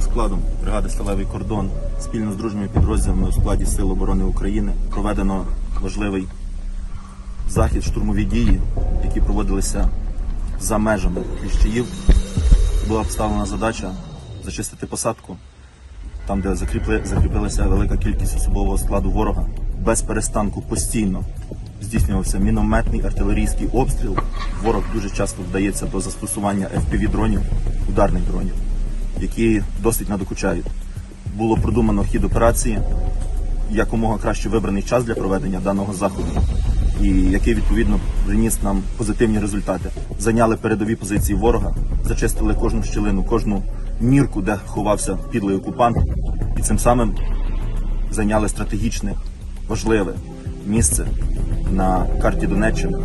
складом бригади Сталевий кордон спільно з дружніми підрозділами у складі Сил оборони України проведено важливий захід, штурмові дії, які проводилися за межами Кліщеїв. Була поставлена задача зачистити посадку, там, де закріпилася велика кількість особового складу ворога. Без перестанку постійно здійснювався мінометний артилерійський обстріл. Ворог дуже часто вдається до застосування FPV-дронів, ударних дронів, які досить надокучають. Було продумано хід операції, якомога краще вибраний час для проведення даного заходу, і який відповідно приніс нам позитивні результати. Зайняли передові позиції ворога, зачистили кожну щілину, кожну нірку, де ховався підлий окупант, і цим самим зайняли стратегічне важливе місце на карті Донеччини.